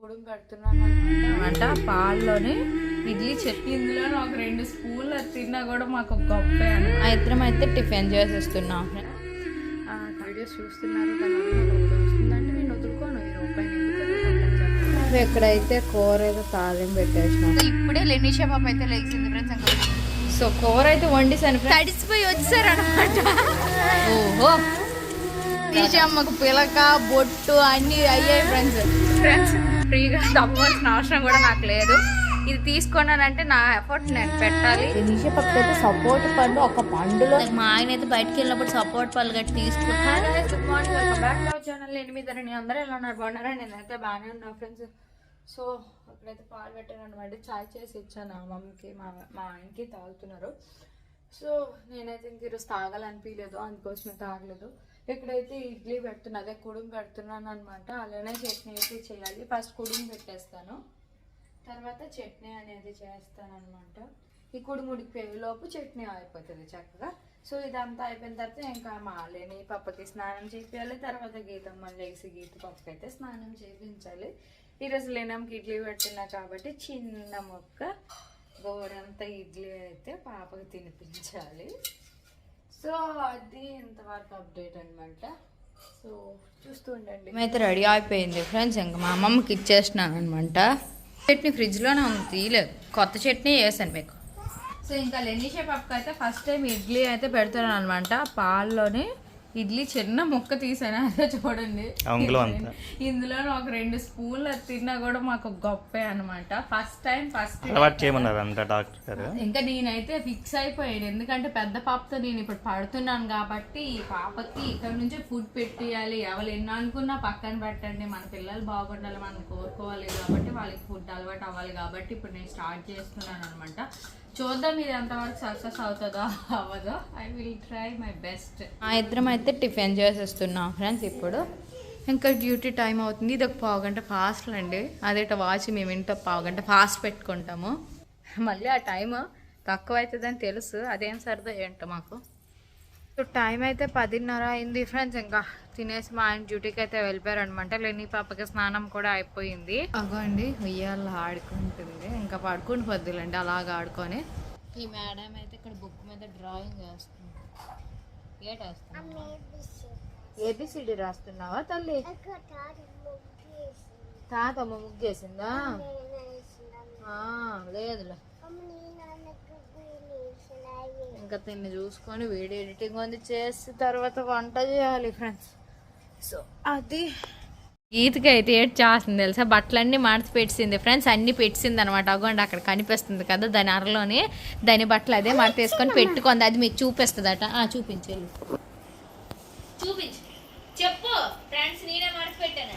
కుడుం కడుతున్నాను అనమాట పాల్లోనే ఇడ్లీ చట్నీ ఇందులో ఒక రెండు స్పూన్లు అది తిన్నా కూడా మాకు గొప్ప ఇద్దరం అయితే టిఫిన్ చేసేస్తున్నాం. వీడియోస్ చూస్తున్నారు వస్తుందంటే నేను వదులుకోను ఈ? ఇక్కడైతే కూర అయితే తాలింపు పెట్టేసినాం. ఇప్పుడే లెనిషా పాప అయితే లేచింది ఫ్రెండ్స్ సో కూర అయితే వండిసాను తడిసిపోయి వచ్చారు అనమాట ఓహో నిషమ్మకు పిలక బొట్టు అన్ని అయ్యాయి ఫ్రెండ్స్. ఫ్రెండ్స్ ఫ్రీగా తప్పవలసిన అవసరం కూడా నాకు లేదు. ఇది తీసుకున్నానంటే నా ఎఫర్ట్ నేను పెట్టాలి. నిషా పక్క అయితే సపోర్ట్ పండు ఒక పండులో. మా ఆయన అయితే బయటకు వెళ్ళినప్పుడు సపోర్ట్ పళ్ళు గట్టి తీసుకు hi guys good morning welcome back to our channel ఎనిమిది నేను అందరూ ఎలా ఉన్నారు? బాగున్నారా? నేనైతే బాగానే ఉన్నా ఫ్రెండ్స్ సో అక్కడైతే పాలు పెట్టాను అనమాట చాయ్ చేసి ఇచ్చాను మా మమ్మీకి మా మా ఆయనకి తాగుతున్నారు. సో నేనైతే ఇంక ఈరోజు తాగాలనిపించలేదు అందుకోసమే తాగలేదు. ఇక్కడైతే ఇడ్లీ పెడుతున్నా అదే కుడుం పెడుతున్నాను అనమాట అలానే చట్నీ అయితే చేయాలి. ఫస్ట్ కుడుం పెట్టేస్తాను. తర్వాత చట్నీ అనేది చేస్తాను అనమాట ఈ కుడుముడికి లోపు చట్నీ అయిపోతుంది చక్కగా. సో ఇదంతా అయిపోయిన తర్వాత ఇంకా మాలేని పప్పకి స్నానం చేయించాలి తర్వాత గీతమ్మ లేసి గీత పప్పకి అయితే స్నానం చేయించాలి ఈరోజు లేనంకి ఇడ్లీ పెట్టినా కాబట్టి చిన్న మొక్క గోరంత ఇడ్లీ అయితే పాపకి తినిపించాలి. సో అది ఇంతవరకు అప్డేట్ అనమాట సో చూస్తూ ఉండండి. అయితే రెడీ అయిపోయింది ఫ్రెండ్స్. ఇంకా మా అమ్మమ్మకి ఇచ్చేసినాను అనమాట చట్నీ ఫ్రిడ్జ్లోనే ఉంది తీయలేదు. కొత్త చట్నీ వేసాను మీకు. సో ఇంకా లెనిషా పప్పుకి అయితే ఫస్ట్ టైం ఇడ్లీ అయితే పెడతాను అనమాట పాల్లోనే ఇడ్లీ చిన్న ముక్క తీసాను? అదే చూడండి. ఇందులో ఒక రెండు స్పూన్లు అది తిన్నా కూడా మాకు గొప్పే అనమాట ఫస్ట్ టైం ఫస్ట్ చేయమన్నారు డాక్టర్ గారు. ఇంకా నేనైతే ఫిక్స్ అయిపోయాను. ఎందుకంటే పెద్ద పాపతో నేను ఇప్పుడు పడుతున్నాను కాబట్టి ఈ పాపకి ఇక్కడ నుంచి ఫుడ్ పెట్టియాలి. ఎవరు ఎన్ని అనుకున్నా పక్కన పెట్టండి. మన పిల్లలు బాగుండాలి. మనం కోరుకోవాలి కాబట్టి వాళ్ళకి ఫుడ్ అలవాటు అవ్వాలి కాబట్టి ఇప్పుడు నేను స్టార్ట్ చేస్తున్నాను అనమాట చూద్దాం ఇది ఎంతవరకు సక్సెస్ అవుతుందో. అవ్వదో. I will try my best ఆ ఇద్దరం అయితే టిఫిన్ చేసేస్తున్నాం ఫ్రెండ్స్ ఇప్పుడు. ఇంకా డ్యూటీ టైం అవుతుంది. ఇది ఒక పావు గంట ఫాస్ట్ అండి. అదేట వాచ్ మేము ఇంట్లో పావు గంట ఫాస్ట్ పెట్టుకుంటాము. మళ్ళీ ఆ టైం తక్కువ అవుతుందని తెలుసు. అదేం సరదా ఏంటో మాకు. సో టైం అయితే పదిన్నర అయింది ఫ్రెండ్స్ ఇంకా తినేసి మా ఆయన డ్యూటీకి అయితే వెళ్ళిపోయారు అనమాట లేని పాపకి స్నానం కూడా అయిపోయింది. అగోండి ఉయ్యాల ఆడుకుంటుంది. ఇంకా పడుకుని పొద్దులండి అలాగ ఆడుకొని. ఈ మేడం అయితే ఇక్కడ బుక్ మీద డ్రాయింగ్ వేస్తుంది ఏబిసిడి రాస్తున్నావా తల్లి? తాతమ్మ ముగ్గేసిందా ఆ, లేదులే. ఇంకా తిన్ని చూసుకొని వీడియో ఎడిటింగ్ ఉంది. చేసి తర్వాత వంట చేయాలి ఫ్రెండ్స్. సో అది. గీతకి అయితే ఏడ్ చేస్తుంది తెలుసా? బట్టలన్నీ మార్చి పెట్టింది ఫ్రెండ్స్. అన్ని పెట్టింది అనమాట అగోండి అక్కడ కనిపిస్తుంది కదా దాని అరలోనే దాని బట్టలు అదే మాట వేసుకొని పెట్టుకుంది. అది మీకు చూపిస్తుందట. ఆ, చూపించు. చూపించు. చెప్పు ఫ్రెండ్స్ నేనే మార్చి పెట్టాను.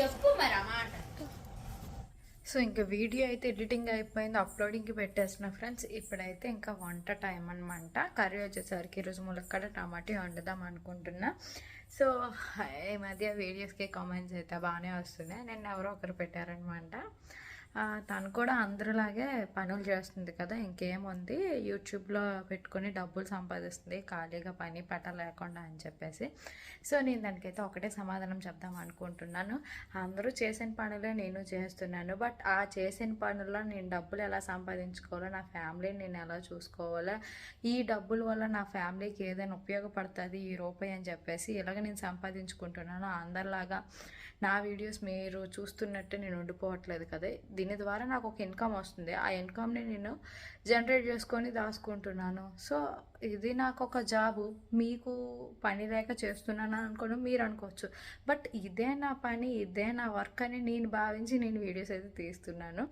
చెప్పు మరి మాట. సో ఇంకా వీడియో అయితే ఎడిటింగ్ అయిపోయింది అప్లోడింగ్కి పెట్టేసిన ఫ్రెండ్స్. ఇప్పుడైతే ఇంకా వంట టైం అనమాట కర్రీ వచ్చేసరికి ఈరోజు ములక్కడ టమాటా వండుదాం అనుకుంటున్నా. సో ఈ మధ్య వీడియోస్కి కామెంట్స్ అయితే బాగానే వస్తున్నాయి. నేను ఎవరో ఒకరు పెట్టారనమాట తను కూడా అందరిలాగే పనులు చేస్తుంది కదా ఇంకేముంది? యూట్యూబ్లో పెట్టుకొని డబ్బులు సంపాదిస్తుంది ఖాళీగా పని పట్ట లేకుండా అని చెప్పేసి. సో నేను దానికైతే ఒకటే సమాధానం చెప్దాం అనుకుంటున్నాను. అందరూ చేసిన పనులే నేను చేస్తున్నాను. బట్ ఆ చేసిన పనుల్లో నేను డబ్బులు ఎలా సంపాదించుకోవాలో నా ఫ్యామిలీని నేను ఎలా చూసుకోవాలో ఈ డబ్బుల వల్ల నా ఫ్యామిలీకి ఏదైనా ఉపయోగపడుతుంది ఈ రూపాయి అని చెప్పేసి ఇలాగ నేను సంపాదించుకుంటున్నాను అందరిలాగా నా వీడియోస్ మీరు చూస్తున్నట్టే నేను ఉండిపోవట్లేదు కదా. దీని ద్వారా నాకు ఒక ఇన్కమ్ వస్తుంది. ఆ ఇన్కమ్ని నేను జనరేట్ చేసుకొని దాచుకుంటున్నాను. సో ఇది నాకు ఒక జాబు మీకు పని లేక చేస్తున్నాను అనుకోవడం మీరు అనుకోవచ్చు. బట్ ఇదే నా పని ఇదే నా వర్క్ అని నేను భావించి నేను వీడియోస్ అయితే తీస్తున్నాను.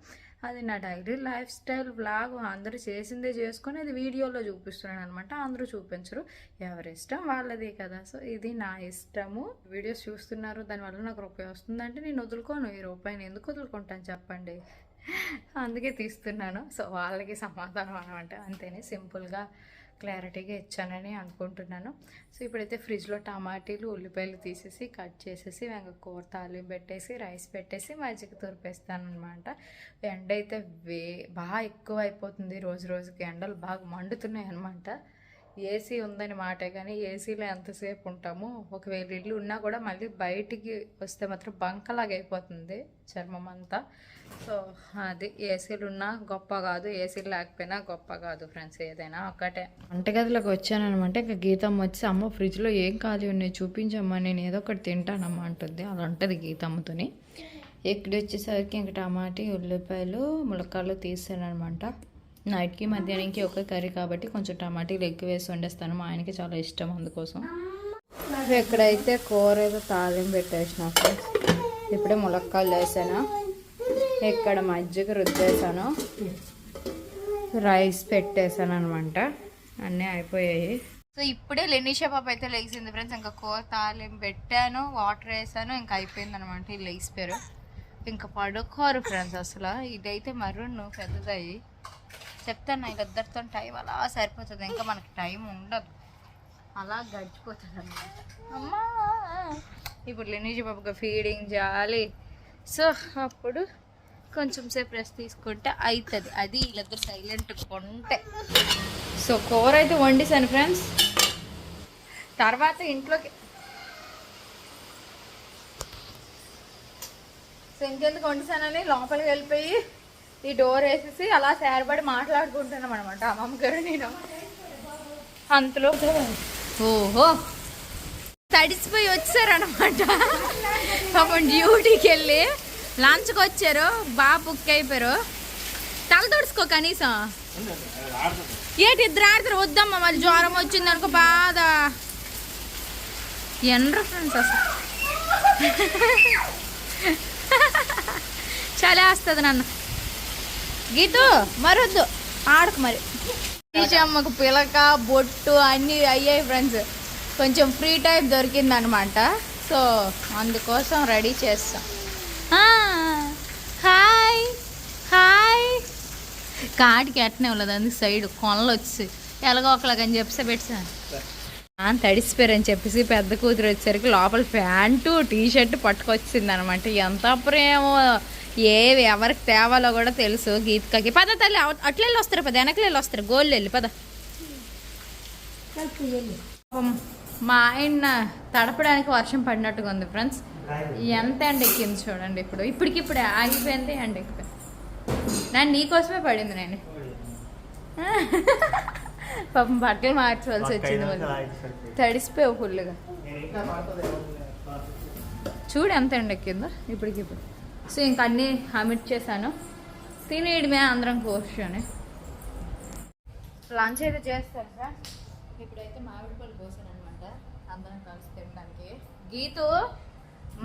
అది నా డైలీ లైఫ్ స్టైల్ బ్లాగ్ అందరూ చేసిందే చేసుకొని అది వీడియోలో చూపిస్తున్నాను అనమాట అందరూ చూపించరు. ఎవరి ఇష్టం వాళ్ళదే కదా. సో ఇది నా ఇష్టము. వీడియోస్ చూస్తున్నారు దానివల్ల నాకు రూపాయి వస్తుందంటే నేను వదులుకోను. ఈ రూపాయిని ఎందుకు వదులుకుంటాను చెప్పండి? అందుకే తీస్తున్నాను. సో వాళ్ళకి సమాధానం అనమాట. అంతేనే సింపుల్గా క్లారిటీగా ఇచ్చానని అనుకుంటున్నాను. సో ఇప్పుడైతే ఫ్రిడ్జ్లో టమాటీలు ఉల్లిపాయలు తీసేసి కట్ చేసేసి వెంక కూర తాలింపు పెట్టేసి రైస్ పెట్టేసి మజ్జిగ తురిపేస్తాను అనమాట ఎండ అయితే వే బాగా ఎక్కువ అయిపోతుంది రోజు రోజుకి. ఎండలు బాగా మండుతున్నాయి అనమాట ఏసీ ఉందని మాటే కానీ ఏసీలో ఎంతసేపు ఉంటాము ఒకవేళ ఇల్లు ఉన్నా కూడా మళ్ళీ బయటికి వస్తే మాత్రం బంకలాగా అయిపోతుంది చర్మం అంతా సో అది ఏసీలు ఉన్నా గొప్ప కాదు ఏసీలు లేకపోయినా గొప్ప కాదు ఫ్రెండ్స్ ఏదైనా ఒకటే వంటగదిలోకి వచ్చానమాట ఇంకా గీతమ్మ వచ్చి అమ్మ ఫ్రిడ్జ్లో ఏం ఖాళీ ఉన్నాయి చూపించమ్మా నేను ఏదో ఒకటి తింటానమ్మా అంటుంది. అలా ఉంటుంది గీతమ్మతోని. ఇక్కడ వచ్చేసరికి ఇంక టమాటీ ఉల్లిపాయలు ములక్కాయలు తీసానమాట నైట్కి మధ్యాహ్నంకి ఒక కర్రీ కాబట్టి కొంచెం టమాటీలు ఎక్కువ వేసి వండేస్తాను. మా ఆయనకి చాలా ఇష్టం అందుకోసం. ఇక్కడైతే కూర ఏదో తాలింపు పెట్టేసిన ఫ్రెండ్స్ ఇప్పుడే ములక్కాయలు వేసాను ఇక్కడ మజ్జిగ రుద్దేశాను. రైస్ పెట్టేశాను అనమాట అన్నీ అయిపోయాయి. సో ఇప్పుడే లెనిషా పాప అయితే లేచింది ఫ్రెండ్స్. ఇంకా కూర తాలింపు పెట్టాను వాటర్ వేసాను ఇంకా అయిపోయింది అనమాట లేచిపోయారు ఇంకా పడుకోరు ఫ్రెండ్స్ అసలు. ఇదైతే మరుణ్ పెద్దదయ్యి. చెప్తాను వీళ్ళిద్దరితో టైం అలా సరిపోతుంది. ఇంకా మనకి టైం ఉండదు. అలా గడిచిపోతుంది అనమాట అమ్మా! ఇప్పుడు లెనిజీ బాబుకి ఫీడింగ్ చేయాలి సో అప్పుడు కొంచెం సేపు రెస్ట్ తీసుకుంటే అవుతుంది అది వీళ్ళిద్దరు సైలెంట్ కొంటే సో కూర అయితే వండిసాను ఫ్రెండ్స్ తర్వాత ఇంట్లోకి సో ఇంకెందుకు వండిసానని లోపలికి వెళ్ళిపోయి ఈ డోర్ వేసేసి అలా సేరబడి మాట్లాడుకుంటున్నాం అనమాట అమ్మమ్మ గారు నేను. అంతలో ఓహో. తడిసిపోయి వచ్చారనమాట పాపం డ్యూటీకి వెళ్ళి లంచ్కి వచ్చారు. బాగా బుక్ అయిపోయారు. తల తుడుచుకో కనీసం. ఏంటి ఇద్దరు ఆడతారు? వద్దమ్మా మళ్ళీ జ్వరం వచ్చింది అనుకో బాధ. ఎండ్ర ఫ్రెండ్స్ అసలు. చలి వస్తుంది నన్ను. గీతు మరొద్దు. ఆడకు మరి. అమ్మకు పిలక బొట్టు అన్నీ అయ్యాయి ఫ్రెండ్స్. కొంచెం ఫ్రీ టైం దొరికిందనమాట. సో అందుకోసం రెడీ చేస్తాం. Hi hi. కాటికి ఎట్టనే ఉండదు అందుకు సైడ్ కొనలు వచ్చి ఎలాగో ఒకలాగని చెప్పేసి పెట్టాను తడిసిపోయారని చెప్పేసి పెద్ద కూతురు వచ్చేసరికి లోపల ప్యాంటు టీ షర్ట్ పట్టుకొచ్చింది అనమాట ఎంత ప్రేమో. ఏవి ఎవరికి తేవాలో కూడా తెలుసు గీత్కకి. పద తల్లి అవ- అట్లా వెళ్ళి వస్తారు పద వెనకలు వెళ్ళి వస్తారు గోళ్ళు వెళ్ళి పద మా ఆయన తడపడానికి వర్షం పడినట్టుగా ఉంది ఫ్రెండ్స్. ఎంత ఎండ ఎక్కింది చూడండి ఇప్పుడు. ఇప్పటికిప్పుడే ఆగిపోయింది ఎండ ఎక్కిపోయింది నేను నీకోసమే పడింది నేను. పాపం బట్టలు మార్చవలసి వచ్చింది తడిసిపోయావు ఫుల్గా చూడు ఎంత ఎండ ఎక్కిందో ఇప్పటికిప్పుడు. సో ఇంక అన్నీ హమిట్ చేశాను. తినేయడమే అందరం కూర్చొని లంచ్ అయితే చేస్తారు సార్. ఇప్పుడైతే మామిడి పళ్ళు కోసాను అనమాట అందరం కలిసి తినడానికి. గీతు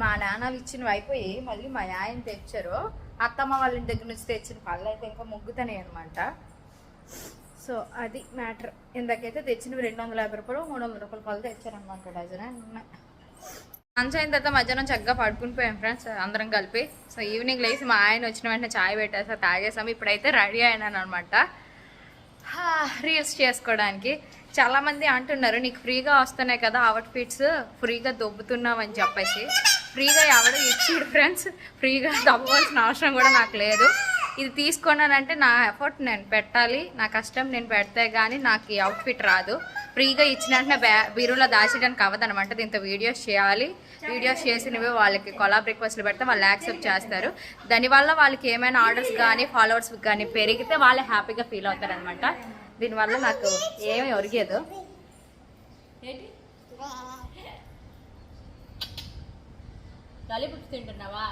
మా నాన్నలు ఇచ్చినవి అయిపోయి మళ్ళీ మా ఆయన తెచ్చారు. అత్తమ్మ వాళ్ళ ఇంటి దగ్గర నుంచి తెచ్చిన పళ్ళు అయితే ఇంకా ముగ్గుతాయి అనమాట సో అది మ్యాటర్. ఇందాకైతే తెచ్చినవి రెండు వందల యాభై రూపాయలు మూడు వందల రూపాయల పళ్ళు తెచ్చారనమాట డజన్ లంచ్ అయిన తర్వాత మధ్యాహ్నం చక్కగా పడుకుని పోయాం ఫ్రెండ్స్ అందరం కలిపి. సో ఈవినింగ్ లేసి మా ఆయన వచ్చిన వెంటనే చాయ్ పెట్టేసా తాగేసాం. ఇప్పుడైతే రెడీ అయినాను అనమాట రీల్స్ చేసుకోవడానికి. చాలామంది అంటున్నారు నీకు ఫ్రీగా వస్తున్నాయి కదా అవుట్ ఫిట్స్ ఫ్రీగా దొబ్బుతున్నావు అని చెప్పేసి. ఫ్రీగా ఎవడు ఇచ్చాడు ఫ్రెండ్స్. ఫ్రీగా దొబ్బవలసిన అవసరం కూడా నాకు లేదు. ఇది తీసుకున్నానంటే నా ఎఫర్ట్ నేను పెట్టాలి నా కష్టం నేను పెడితే కానీ నాకు ఈ అవుట్ఫిట్ రాదు. ఫ్రీగా ఇచ్చిన వెంటనే బ్యా బీరులో దాచేయడానికి అవ్వదనమాట దీంతో వీడియోస్ చేయాలి. వీడియోస్ చేసినవి వాళ్ళకి కొలాబ్ రిక్వెస్ట్లు పెడితే వాళ్ళు యాక్సెప్ట్ చేస్తారు. దానివల్ల వాళ్ళకి ఏమైనా ఆర్డర్స్ కానీ ఫాలోవర్స్ కానీ పెరిగితే వాళ్ళు హ్యాపీగా ఫీల్ అవుతారు అనమాట దీనివల్ల నాకు ఏమీ ఒరిగేదు. కలిపి తింటున్నావా?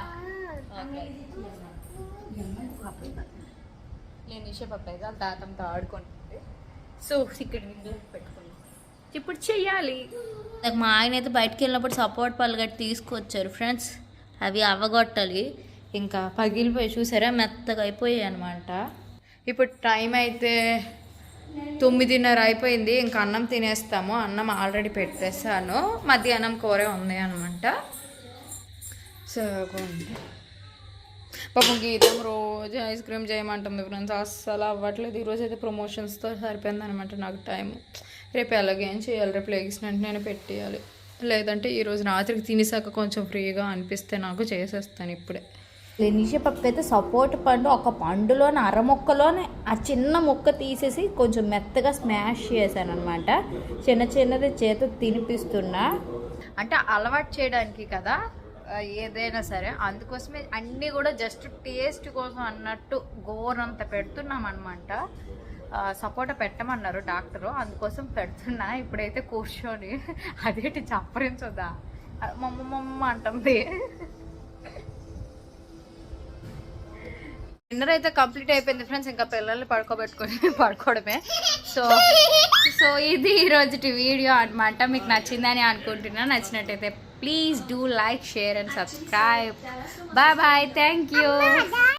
నేను ఇషే పప్పాయి తాతంతో ఆడుకుంటుంది. సో ఇక్కడ విండో పెట్టుకున్నాను ఇప్పుడు చెయ్యాలి. నాకు మా ఆయన అయితే బయటకు వెళ్ళినప్పుడు సపోర్ట్ పళ్ళగట్టి తీసుకొచ్చారు ఫ్రెండ్స్ అవి అవ్వగొట్టాలి ఇంకా పగిలిపోయి చూసారా? మెత్తగా అయిపోయాయి అనమాట ఇప్పుడు టైం అయితే తొమ్మిదిన్నర అయిపోయింది. ఇంకా అన్నం తినేస్తాము. అన్నం ఆల్రెడీ పెట్టేసాను మధ్యాహ్నం కూర ఉంది అనమాట సో పాపం గీతం రోజు ఐస్ క్రీమ్ చేయమంటుంది ఫ్రెండ్స్. అస్సలు అవ్వట్లేదు. ఈరోజు అయితే ప్రమోషన్స్తో సరిపోయింది అనమాట నాకు టైం రేపు ఎలాగేం చేయాలి? రేపు లెగిసిన నేను పెట్టేయాలి. లేదంటే ఈరోజు రాత్రికి తినేసాక కొంచెం ఫ్రీగా అనిపిస్తే నాకు చేసేస్తాను ఇప్పుడే. లెనిషియా పప్పుకి అయితే సపోర్ట్ పండు. ఒక పండులోనే అర ముక్కలోనే ఆ చిన్న ముక్క తీసేసి కొంచెం మెత్తగా స్మాష్ చేశాను అనమాట చిన్న చిన్నది చేత తినిపిస్తున్నా. అంటే అలవాటు చేయడానికి కదా. ఏదైనా సరే అందుకోసమే అన్నీ కూడా జస్ట్ టేస్ట్ కోసం అన్నట్టు గోరంత పెడుతున్నాం అనమాట సపోటా పెట్టమన్నారు డాక్టరు. అందుకోసం పెడుతున్నా. ఇప్పుడైతే కూర్చొని అదేంటి చప్పరించదా మమ్మ మమ్మ అంటుంది. డిన్నర్ అయితే కంప్లీట్ అయిపోయింది ఫ్రెండ్స్. ఇంకా పిల్లల్ని పడుకోబెట్టుకొని పడుకోవడమే. సో సో ఇది ఈరోజు వీడియో అనమాట మీకు నచ్చిందని అనుకుంటున్నా. నచ్చినట్టయితే Please do like, share and subscribe. Bye bye. Thank you.